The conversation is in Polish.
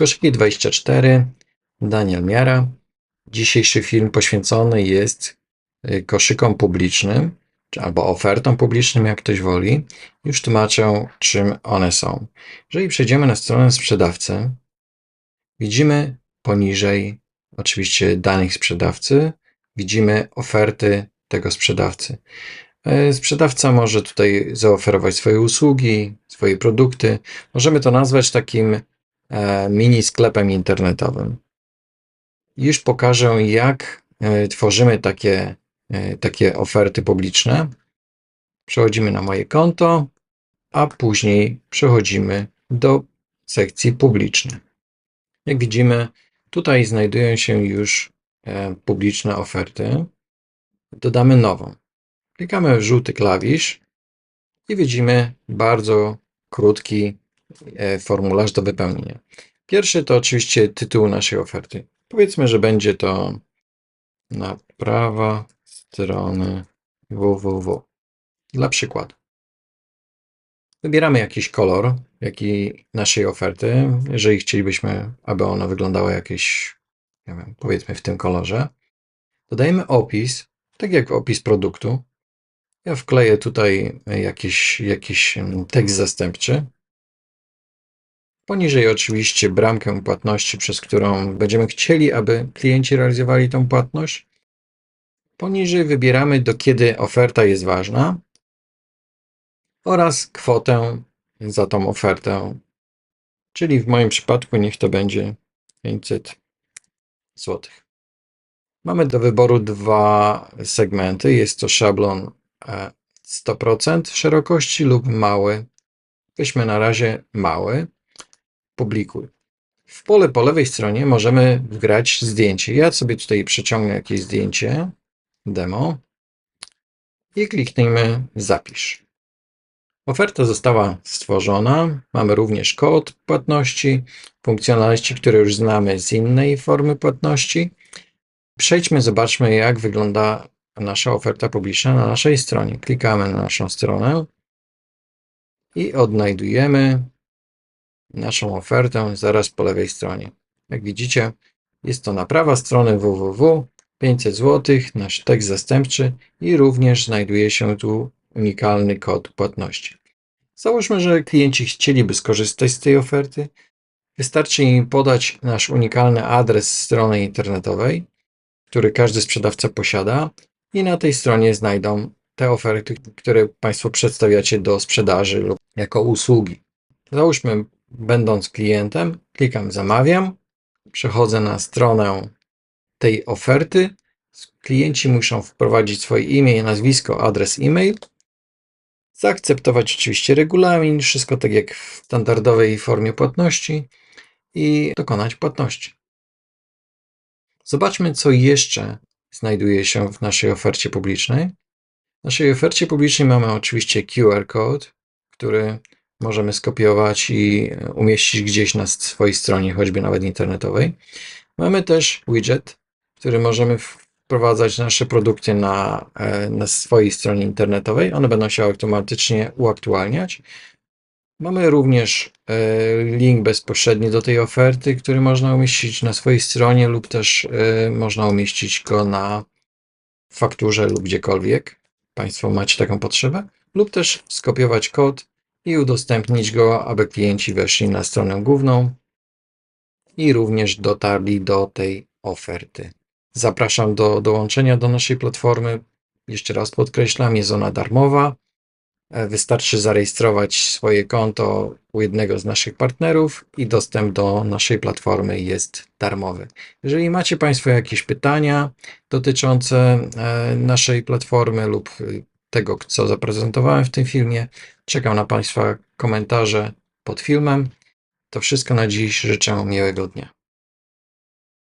Koszyki 24, Daniel Miara. Dzisiejszy film poświęcony jest y, koszykom publicznym, albo ofertom publicznym, jak ktoś woli. Już tłumaczę, czym one są. Jeżeli przejdziemy na stronę sprzedawcy, widzimy poniżej oczywiście danych sprzedawcy, widzimy oferty tego sprzedawcy. E, Sprzedawca może tutaj zaoferować swoje usługi, swoje produkty. Możemy to nazwać takim mini sklepem internetowym. Już pokażę, jak e, tworzymy takie, e, takie oferty publiczne. Przechodzimy na moje konto, a później przechodzimy do sekcji publiczne. Jak widzimy, tutaj znajdują się już e, publiczne oferty. Dodamy nową. Klikamy w żółty klawisz i widzimy bardzo krótki e, formularz do wypełnienia. Pierwszy to oczywiście tytuł naszej oferty. Powiedzmy, że będzie to naprawa strony www. Dla przykładu. Wybieramy jakiś kolor, jaki naszej oferty, jeżeli chcielibyśmy, aby ona wyglądała jakieś, nie wiem, powiedzmy w tym kolorze. Dodajemy opis, tak jak opis produktu. Ja wkleję tutaj jakiś, jakiś tekst zastępczy. Poniżej oczywiście bramkę płatności, przez którą będziemy chcieli, aby klienci realizowali tą płatność. Poniżej wybieramy, do kiedy oferta jest ważna oraz kwotę za tą ofertę, czyli w moim przypadku niech to będzie 500 zł. Mamy do wyboru dwa segmenty. Jest to szablon e, 100% szerokości lub mały. Weźmy na razie mały. Publikuj. W pole po lewej stronie możemy wgrać zdjęcie. Ja sobie tutaj przeciągnę jakieś zdjęcie, demo i kliknijmy zapisz. Oferta została stworzona. Mamy również kod płatności, funkcjonalności, które już znamy z innej formy płatności. Przejdźmy, zobaczmy, jak wygląda nasza oferta publiczna na naszej stronie. Klikamy na naszą stronę i odnajdujemy naszą ofertę zaraz po lewej stronie. Jak widzicie, jest to naprawa strony www, 500 zł, nasz tekst zastępczy i również znajduje się tu unikalny kod płatności. Załóżmy, że klienci chcieliby skorzystać z tej oferty. Wystarczy im podać nasz unikalny adres strony internetowej, który każdy sprzedawca posiada, i na tej stronie znajdą te oferty, które Państwo przedstawiacie do sprzedaży lub jako usługi. Załóżmy, będąc klientem, klikam zamawiam, przechodzę na stronę tej oferty. Klienci muszą wprowadzić swoje imię, nazwisko, adres e-mail. Zaakceptować oczywiście regulamin, wszystko tak jak w standardowej formie płatności i dokonać płatności. Zobaczmy, co jeszcze znajduje się w naszej ofercie publicznej. W naszej ofercie publicznej mamy oczywiście QR code, który możemy skopiować i umieścić gdzieś na swojej stronie, choćby nawet internetowej. Mamy też widget, który możemy wprowadzać nasze produkty na, e, na swojej stronie internetowej. One będą się automatycznie uaktualniać. Mamy również e, link bezpośredni do tej oferty, który można umieścić na swojej stronie lub też e, można umieścić go na fakturze lub gdziekolwiek Państwo macie taką potrzebę, lub też skopiować kod i udostępnić go, aby klienci weszli na stronę główną i również dotarli do tej oferty. Zapraszam do dołączenia do naszej platformy. Jeszcze raz podkreślam, jest ona darmowa. E, Wystarczy zarejestrować swoje konto u jednego z naszych partnerów i dostęp do naszej platformy jest darmowy. Jeżeli macie Państwo jakieś pytania dotyczące e, naszej platformy lub e, tego, co zaprezentowałem w tym filmie, czekam na Państwa komentarze pod filmem. To wszystko na dziś. Życzę miłego dnia.